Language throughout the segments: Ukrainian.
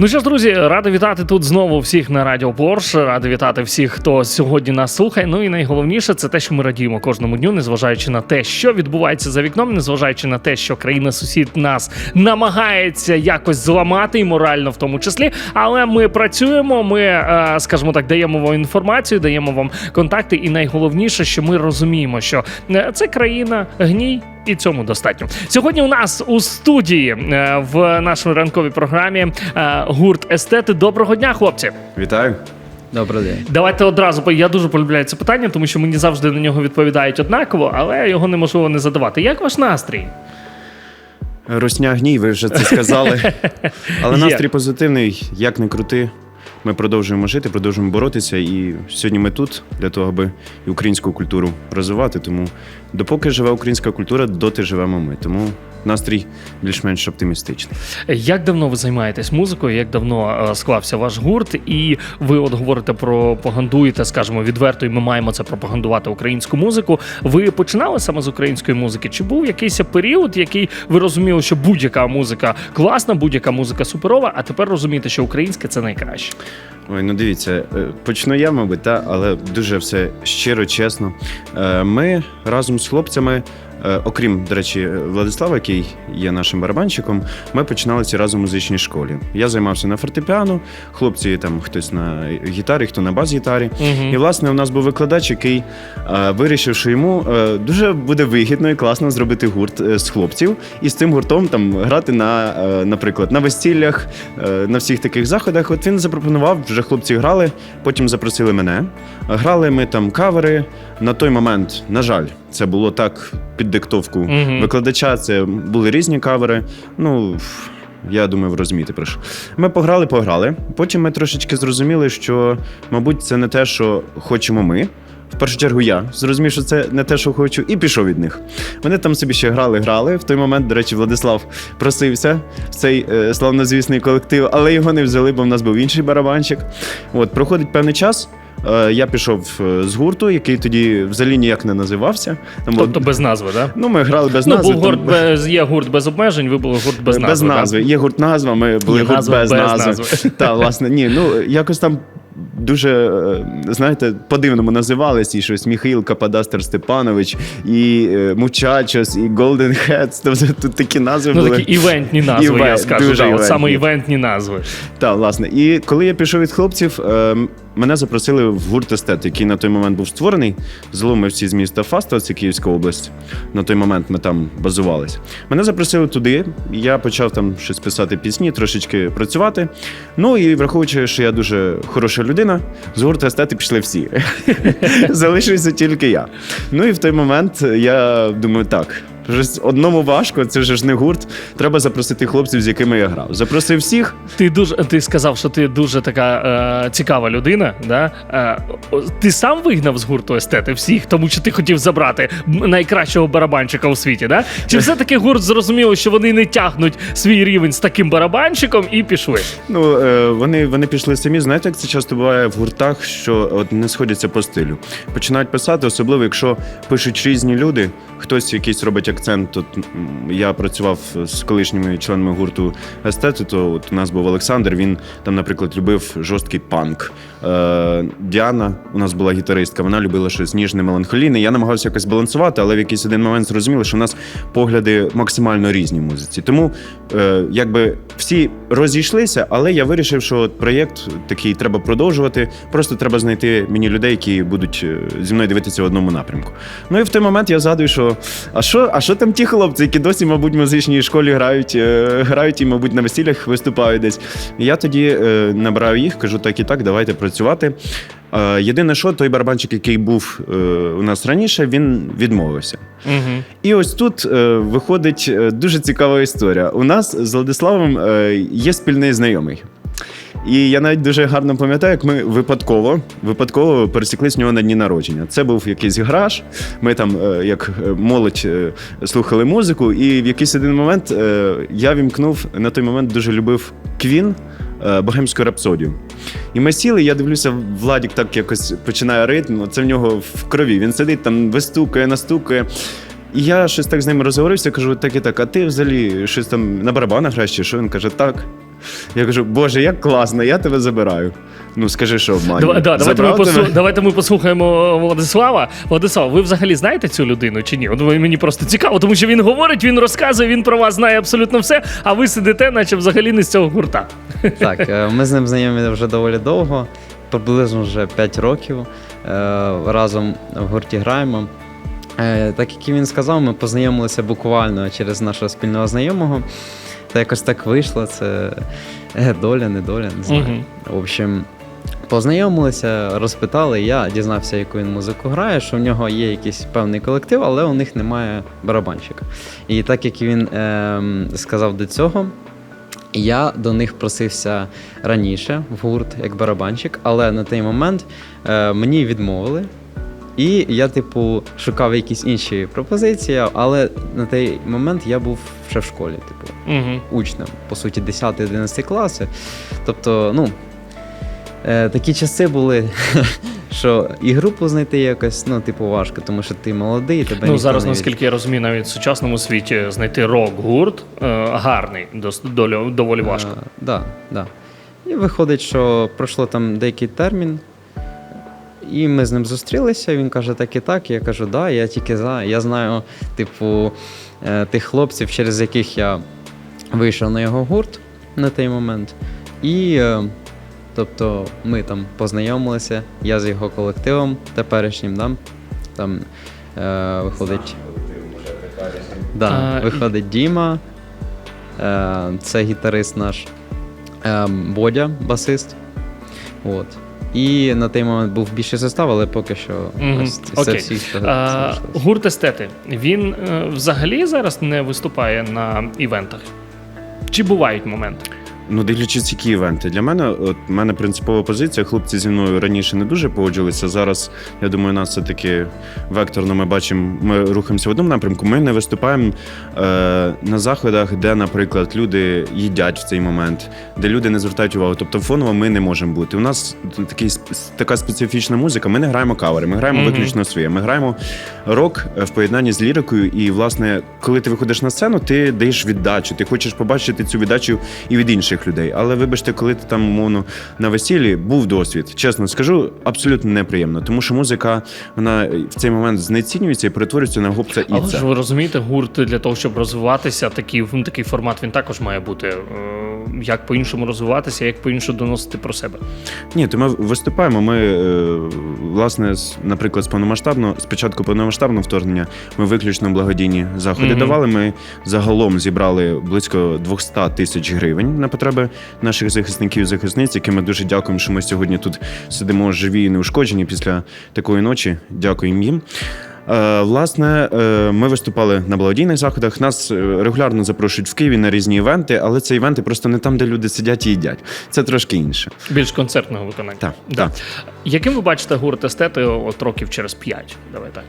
Ну що ж, друзі, радий вітати тут знову всіх на Радіо Порш. Радий вітати всіх, хто сьогодні нас слухає. Ну і найголовніше це те, що ми радіємо кожному дню, незважаючи на те, що відбувається за вікном, незважаючи на те, що країна сусід нас намагається якось зламати і морально в тому числі. Але ми працюємо. Ми, е, скажімо так, даємо вам інформацію, даємо вам контакти. І найголовніше, що ми розуміємо, що е, це країна гній. І цьому достатньо. Сьогодні у нас у студії е, в нашій ранковій програмі е, гурт естети. Доброго дня, хлопці. Вітаю. Добрий день. Давайте одразу, бо я дуже полюбляю це питання, тому що мені завжди на нього відповідають однаково, але його неможливо не задавати. Як ваш настрій? Русня гній, ви вже це сказали. Але настрій позитивний, як не крути. Ми продовжуємо жити, продовжуємо боротися. І сьогодні ми тут для того, аби українську культуру розвивати. Тому допоки живе українська культура, доти живемо ми. Тому настрій більш-менш оптимістичний. Як давно ви займаєтесь музикою? Як давно е, склався ваш гурт? І ви от говорите про пропагандуєте, скажімо, відверто, і ми маємо це пропагандувати українську музику. Ви починали саме з української музики? Чи був якийсь період, який ви розуміли, що будь-яка музика класна, будь-яка музика суперова, а тепер розумієте, що українське це найкраще? Ой, ну дивіться, е, почну я, мабуть, та, але дуже все щиро, чесно. Е, Ми разом з хлопцями, окрім, до речі, Владислава, який є нашим барабанщиком, ми починали ці разом у музичній школі. Я займався на фортепіано, хлопці там хтось на гітарі, хто на бас-гітарі. І власне у нас був викладач, який е, вирішив, що йому е, дуже буде вигідно і класно зробити гурт е, з хлопців і з цим гуртом там грати на, е, наприклад, на весіллях, е, на всіх таких заходах. От він запропонував, вже хлопці грали, потім запросили мене. Грали ми там кавери. На той момент, на жаль, це було так під диктовку Мгм. викладача. Це були різні кавери. Ну. Я думаю, ви розумієте про що. Ми пограли, пограли. Потім ми трошечки зрозуміли, що, мабуть, це не те, що хочемо ми. В першу чергу я зрозумів, що це не те, що хочу, і пішов від них. Вони там собі ще грали, грали. В той момент, до речі, Владислав просився в цей е, славнозвісний колектив, але його не взяли, бо в нас був інший барабанщик. От, проходить певний час. е, Я пішов е, з гурту, який тоді взагалі ніяк не називався. Там Тобто без назви, так? Ну, ми грали без Ну, назви. був там- гурт без є гурт без обмежень, ви були гурт без назви. да? назви. Є гурт назва, ми були Є гурт без, без назви. назви. Так, власне, ні, ну якось там. Дуже, е, знаєте, по-дивному називались і щось Міхаїл Кападастер Степанович, і е, Мучачос, і Голден Heads. Тобто тут такі назви Ну були. такі івентні назви, я скажу. дуже Да, от саме івентні. івентні назви. Так, власне. І коли я пішов від хлопців, е, мене запросили в гурт естет, який на той момент був створений. Зло ми всі з міста Фастова, це Київська область. На той момент ми там базувалися. Мене запросили туди. Я почав там щось писати пісні, трошечки працювати. Ну і враховуючи, що я дуже хороша людина, з гурту естети пішли всі. Залишився тільки я. Ну і в той момент я думаю, так. Вже одному важко, це вже ж не гурт. Треба запросити хлопців, з якими я грав. Запросив всіх, Ти дуже ти сказав, що ти дуже така е, цікава людина. Да? Е, ти сам вигнав з гурту естети всіх, тому що ти хотів забрати найкращого барабанщика у світі, да? Чи все-таки гурт зрозуміло, що вони не тягнуть свій рівень з таким барабанщиком і пішли? Ну, е, вони, вони пішли самі. Знаєте, як це часто буває в гуртах, що от не сходяться по стилю. Починають писати, особливо якщо пишуть різні люди. Хтось якийсь робить акцент. От я працював з колишніми членами гурту естети, то от у нас був Олександр. Він там, наприклад, любив жорсткий панк. Е, Діана, у нас була гітаристка, вона любила щось ніжне, меланхолійне. Я намагався якось балансувати, але в якийсь один момент зрозуміли, що в нас погляди максимально різні в музиці. Тому е, якби всі розійшлися, але я вирішив, що от проєкт такий треба продовжувати. Просто треба знайти мені людей, які будуть е, зі мною дивитися в одному напрямку. Ну і в той момент я згадую, що а що, а що там ті хлопці, які досі, мабуть, в музичній школі грають, е, грають і, мабуть, на весіллях виступають десь. І я тоді е, набираю їх, кажу, так і так, давайте працювати. Е, єдине, що той барабанчик, який був е, у нас раніше, він відмовився. Угу. І ось тут е, виходить е, дуже цікава історія. У нас з Владиславом е, є спільний знайомий. І я навіть дуже гарно пам'ятаю, як ми випадково випадково пересіклись в нього на дні народження. Це був якийсь гараж. Ми там, е, як е, молодь, е, слухали музику, і в якийсь один момент я вімкнув на той момент дуже любив Квін. Богемську рапсодію. І ми сіли, я дивлюся, Владік так якось починає ритм. Це в нього в крові. Він сидить там, вистукає, настукає. І я щось так з ним розговорився, кажу, так і так, а ти взагалі щось там на барабанах граєш чи що? Він каже, так. Я кажу, Боже, як класно, я тебе забираю. Ну скажи, що обманюю. Давай, да, давайте, ми послу... давайте ми послухаємо Владислава. Владислав, ви взагалі знаєте цю людину чи ні? От ви- мені просто цікаво, тому що він говорить, він розказує, він про вас знає абсолютно все, а ви сидите, наче взагалі не з цього гурта. Так, е, ми з ним знайомі вже доволі довго, приблизно вже 5 років. Е, Разом в гурті граємо. Е, Так як і він сказав, ми познайомилися буквально через нашого спільного знайомого. Та якось так вийшло. Це е, доля, не доля, не знаю. Мгм. В общем, познайомилися, розпитали. Я дізнався, яку він музику грає, що в нього є якийсь певний колектив, але у них немає барабанщика. І так як він ем, сказав до цього, я до них просився раніше в гурт як барабанщик, але на той момент е, мені відмовили. І я, типу, шукав якісь інші пропозиції, але на той момент я був ще в школі, типу, Угу. учнем, по суті, 10-11 класи. Тобто, ну, е, такі часи були, що і групу знайти якось, ну, типу, важко, тому що ти молодий, тебе Ну зараз, не наскільки я розумію, навіть в сучасному світі знайти рок-гурт е, гарний, дос- доволі важко. Так, да, да. І виходить, що пройшло там деякий термін, і ми з ним зустрілися. Він каже, так і так. Я кажу, да, я тільки за. Я знаю, типу, е, тих хлопців, через яких я вийшов на його гурт на той момент. І е, тобто ми там познайомилися, я з його колективом теперішнім, да? там е, виходить. Да, виходить Діма, е, це гітарист наш, е, Бодя, басист. От. І на той момент був більший состав, але поки що Мгм, ось це окей. всі хто А, гурт естети. Він е, взагалі зараз не виступає на івентах. Чи бувають моменти? Ну, дивлячись, які івенти. Для мене, от мене принципова позиція. Хлопці зі мною раніше не дуже погоджилися. Зараз, я думаю, нас все таки векторно ми бачимо, ми рухаємося в одному напрямку. Ми не виступаємо е, на заходах, де, наприклад, люди їдять в цей момент, де люди не звертають увагу. Тобто фоново ми не можемо бути. У нас такий така специфічна музика. Ми не граємо кавери, ми граємо Мгм. виключно своє. Ми граємо рок е, в поєднанні з лірикою. І, власне, коли ти виходиш на сцену, ти даєш віддачу. Ти хочеш побачити цю віддачу і від інших людей. Але вибачте, коли ти там умовно на весіллі був досвід, чесно скажу, абсолютно неприємно, тому що музика вона в цей момент знецінюється і перетворюється на гопця і Але ж ви розумієте, гурт для того, щоб розвиватися, такий, ну, такий формат він також має бути. е, Як по-іншому розвиватися, як по-іншому доносити про себе. Ні, то ми виступаємо. Ми, е, власне, наприклад, з повномасштабного, спочатку повномасштабного вторгнення ми виключно благодійні заходи Мгм. давали. Ми загалом зібрали близько 200 тисяч гривень на потреби наших захисників і захисниць, яким ми дуже дякуємо, що ми сьогодні тут сидимо живі і неушкоджені після такої ночі. Дякуємо їм. Е, Власне, е, ми виступали на благодійних заходах. Нас е, регулярно запрошують в Києві на різні івенти, але це івенти просто не там, де люди сидять і їдять. Це трошки інше. Більш концертного виконання. Так, Да. так. Яким ви бачите гурт естети от років через п'ять? Давай так.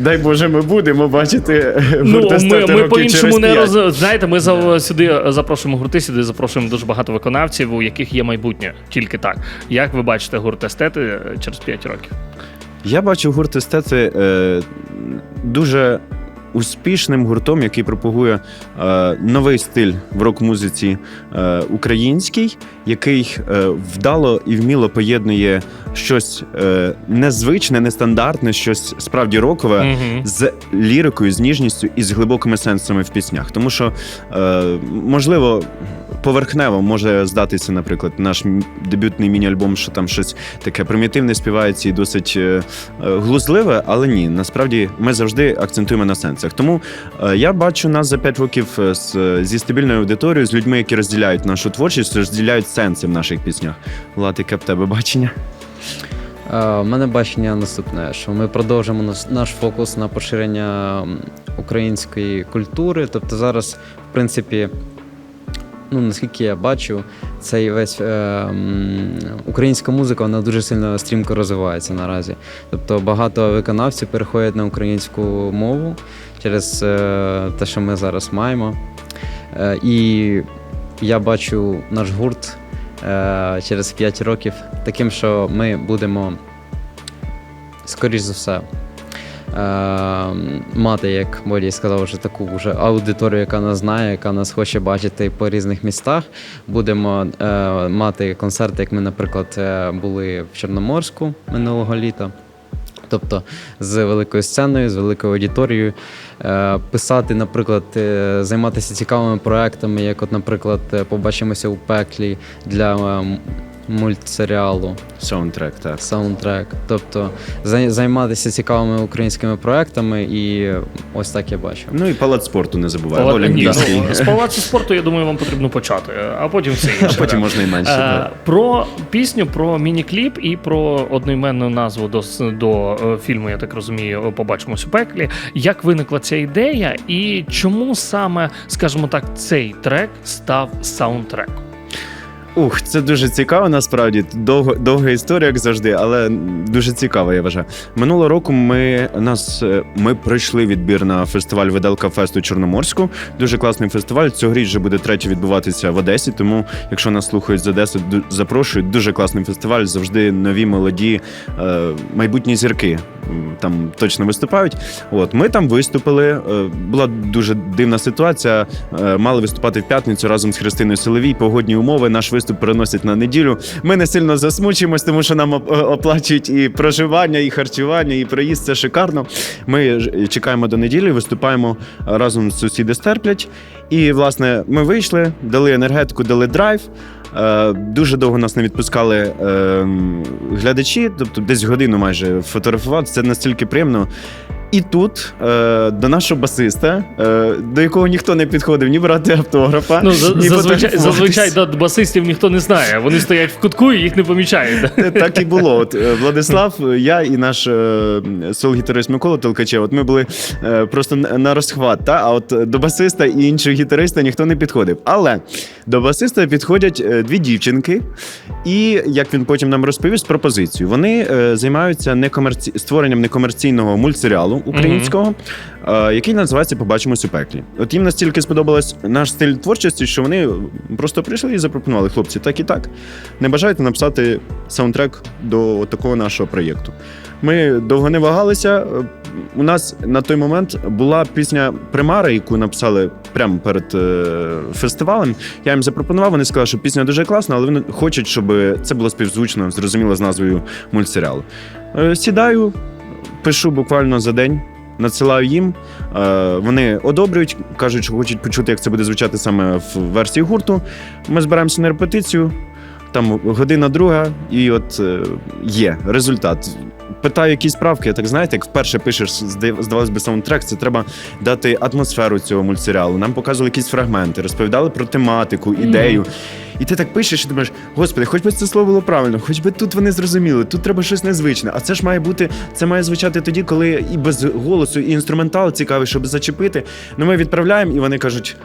Дай Боже, ми будемо бачити Ну, гурт ми, ми по-іншому не роз... Знаєте, ми за... сюди запрошуємо гурти, сюди запрошуємо дуже багато виконавців, у яких є майбутнє. Тільки так. Як ви бачите гурт естети е, через 5 років? Я бачу гурт естети е, дуже успішним гуртом, який пропагує е, новий стиль в рок-музиці е, український, який е, вдало і вміло поєднує щось е, незвичне, нестандартне, щось справді рокове. Мгм. з лірикою, з ніжністю і з глибокими сенсами в піснях. Тому що, е, можливо, поверхнево може здатися, наприклад, наш дебютний міні-альбом, що там щось таке примітивне співається і досить е, е, глузливе, але ні, насправді ми завжди акцентуємо на сенсах. Тому е, я бачу нас за 5 років зі стабільною аудиторією, з людьми, які розділяють нашу творчість, розділяють сенси в наших піснях. Влад, яке в тебе бачення? У мене бачення наступне, що ми продовжимо наш фокус на поширення української культури. Тобто зараз, в принципі, ну наскільки я бачу, цей весь е, українська музика вона дуже сильно стрімко розвивається наразі. Тобто багато виконавців переходять на українську мову через е, те, що ми зараз маємо. Е, і я бачу наш гурт е, через 5 років таким, що ми будемо, скоріш за все, мати, як Бодій сказав, вже таку вже аудиторію, яка нас знає, яка нас хоче бачити по різних містах. Будемо е, мати концерти, як ми, наприклад, е, були в Чорноморську минулого літа. Тобто з великою сценою, з великою аудиторією, е, писати, наприклад, займатися цікавими проектами, як, от, наприклад, побачимося у пеклі для е, м- мультсеріалу, Саундтрек, так. саундтрек. Тобто зай- займатися цікавими українськими проектами, і ось так я бачу. Ну і палац спорту не забувай. Пала- Ні, ну, з палацу спорту, я думаю, вам потрібно почати, а потім все інше. Потім да. можна і менше. Е. Про пісню, про міні-кліп і про одноіменну назву до, с- до е, фільму, я так розумію, побачимось у пеклі. Як виникла ця ідея, і чому саме, скажімо так, цей трек став саундтреком? Ух, це дуже цікаво, насправді. Довго, довга історія, як завжди, але дуже цікаво, я вважаю. Минулого року ми, нас, е, ми пройшли відбір на фестиваль Виделка Фесту Чорноморську. Дуже класний фестиваль. Цьогоріч вже буде третій відбуватися в Одесі. Тому, якщо нас слухають з Одеси, ду- запрошую. Дуже класний фестиваль. Завжди нові молоді е, майбутні зірки там точно виступають. От ми там виступили. Е, була дуже дивна ситуація. Мали виступати в п'ятницю разом з Христиною Соловій. Погодні умови. Наш виступ переносять на неділю. Ми не сильно засмучуємось, тому що нам оплачують і проживання, і харчування, і проїзд. Це шикарно. Ми чекаємо до неділі, виступаємо разом з сусіди стерплять. І власне ми вийшли, дали енергетику, дали драйв. Е, Дуже довго нас не відпускали е, глядачі, тобто десь годину майже фотографувати. Це настільки приємно. І тут е, до нашого басиста, е, до якого ніхто не підходив ні брати автографа, Ну, за- ні зазвичай, зазвичай до басистів ніхто не знає. Вони стоять в кутку і їх не помічають. Так і було. От е, Владислав, я і наш е, сол-гітарист Микола Толкачев, от ми були е, просто на на розхват. Та? А от до басиста і іншого гітариста ніхто не підходив. Але до басиста підходять е, дві дівчинки, і як він потім нам розповів, з пропозицією. Вони е, займаються некомерці... створенням некомерційного мультсеріалу українського, е, який називається Побачимось у пеклі. От їм настільки сподобалось наш стиль творчості, що вони просто прийшли і запропонували хлопці, так і так. Не бажаєте написати саундтрек до такого нашого проєкту. Ми довго не вагалися. У нас на той момент була пісня Примара, яку написали прямо перед е, фестивалем. Я їм запропонував. Вони сказали, що пісня дуже класна, але вони хочуть, щоб це було співзвучно, зрозуміло з назвою мультсеріалу. Е, сідаю, пишу буквально за день. Надсилаю їм, е, вони одобрюють, кажуть, що хочуть почути, як це буде звучати саме в версії гурту. Ми збираємося на репетицію, там година друга, і от е, є результат. Питаю якісь правки, я так знаєте, як вперше пишеш, зда- здавалось би, саундтрек, це треба дати атмосферу цього мультсеріалу. Нам показували якісь фрагменти, розповідали про тематику, ідею. І ти так пишеш і думаєш, господи, хоч би це слово було правильно, хоч би тут вони зрозуміли, тут треба щось незвичне. А це ж має бути, це має звучати тоді, коли і без голосу, і інструментал цікавий, щоб зачепити. Ну ми відправляємо, і вони кажуть.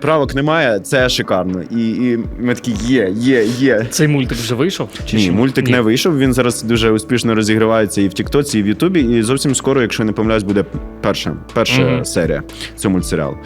Правок немає, це шикарно. І, і ми такі є, є, є. Цей мультик вже вийшов? Чи Ні, ще? мультик Ні. не вийшов. Він зараз дуже успішно розігрівається і в Тіктоці, і в Ютубі. І зовсім скоро, якщо не помиляюсь, буде перша, перша Мгм. серія цього мультсеріалу.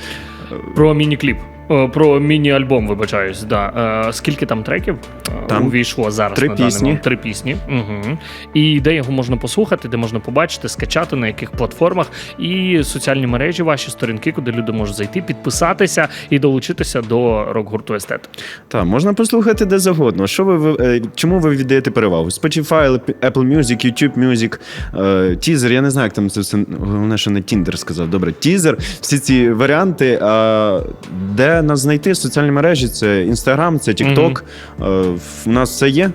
Про міні-кліп. О, Про міні-альбом, вибачаюсь. Да. Е, скільки там треків е, Там увійшло зараз три на пісні. момент? Три пісні. Угу. І де його можна послухати, де можна побачити, скачати, на яких платформах, і соціальні мережі, ваші сторінки, куди люди можуть зайти, підписатися і долучитися до рок-гурту Естет. Так, можна послухати де завгодно. Що ви, е, чому ви віддаєте перевагу? Spotify, Apple Music, YouTube Music, е, Teaser, я не знаю, як там це все. Головне, що не Tinder сказав. Добре, Teaser, всі ці варіанти. Де нас знайти? Соціальні мережі, це Інстаграм, це Тікток. Е, в нас все є.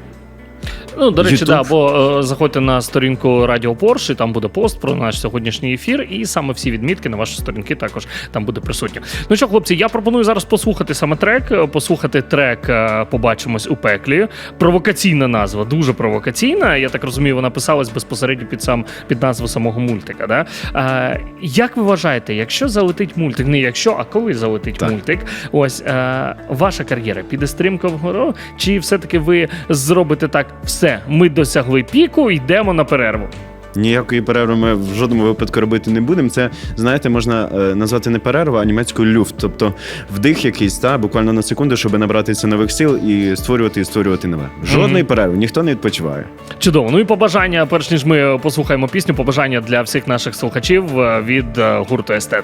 Ну, до речі, YouTube. да, бо е, заходьте на сторінку Радіо Порш, і там буде пост про наш сьогоднішній ефір, і саме всі відмітки на ваші сторінки також там буде присутні. Ну що, хлопці, я пропоную зараз послухати саме трек, е, послухати трек е, Побачимось у пеклі. Провокаційна назва, дуже провокаційна. Я так розумію, вона писалась безпосередньо під сам під назву самого мультика. Да? Е, як ви вважаєте, якщо залетить мультик, не якщо, а коли залетить Так. мультик, ось е, ваша кар'єра піде стрімко вгору, чи все-таки ви зробите так, все, ми досягли піку, йдемо на перерву? Ніякої перерви ми в жодному випадку робити не будемо. Це, знаєте, можна е, назвати не перерва, а німецькою люфт. Тобто вдих якийсь, та, буквально на секунду, щоб набратися нових сил і створювати і створювати нове. Жодної перерви, ніхто не відпочиває. Чудово. Ну і побажання, перш ніж ми послухаємо пісню, побажання для всіх наших слухачів е, від е, гурту Естет.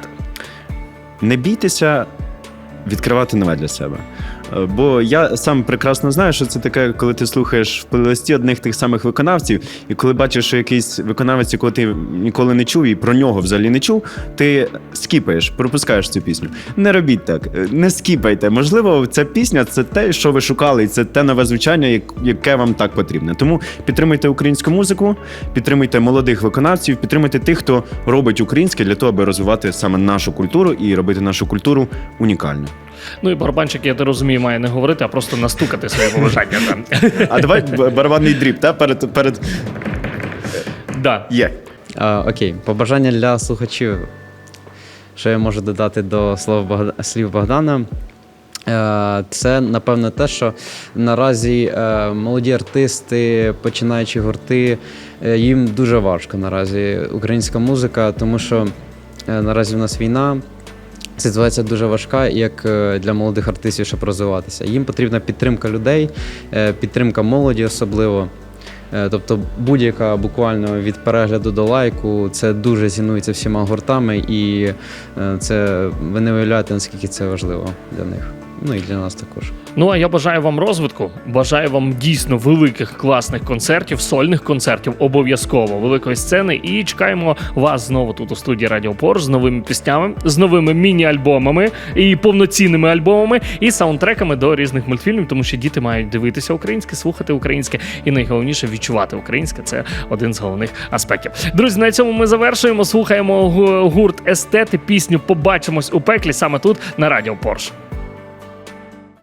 Не бійтеся відкривати нове для себе. Е, Бо я сам прекрасно знаю, що це таке, коли ти слухаєш в плейлисті одних тих самих виконавців, і коли бачиш, що якийсь виконавець, якого ти ніколи не чув, і про нього взагалі не чув, ти скіпаєш, пропускаєш цю пісню. Не робіть так, е, не скіпайте. Можливо, ця пісня це те, що ви шукали, і це те нове звучання, яке вам так потрібне. Тому підтримуйте українську музику, підтримуйте молодих виконавців, підтримуйте тих, хто робить українське для того, аби розвивати саме нашу культуру і робити нашу культуру унікальною. Ну і барабанчик, я те розумію, має не говорити, а просто настукати своє побажання. Там. А давай барабанний дріб, та перед перед Да. є. А, окей, побажання для слухачів. Що я можу додати до слов Богда- слів Богдана? Е, Це напевно те, що наразі е, молоді артисти, починаючи гурти, е, їм дуже важко наразі українська музика, тому що наразі в нас війна. Ситуація дуже важка, як е, для молодих артистів, щоб розвиватися. Їм потрібна підтримка людей, е, підтримка молоді особливо. Е, Тобто будь-яка буквально від перегляду до лайку, це дуже цінується всіма гуртами, і це ви не уявляєте, наскільки це важливо для них. Ну і для нас також. Ну а я бажаю вам розвитку. Бажаю вам дійсно великих класних концертів, сольних концертів, обов'язково великої сцени. І чекаємо вас знову тут у студії Радіо Порш з новими піснями, з новими міні-альбомами і повноцінними альбомами, і саундтреками до різних мультфільмів, тому що діти мають дивитися українське, слухати українське і найголовніше відчувати українське. Це один з головних аспектів. Друзі, на цьому ми завершуємо. Слухаємо гурт естети. Пісню Побачимось у пеклі саме тут на Радіо Порш.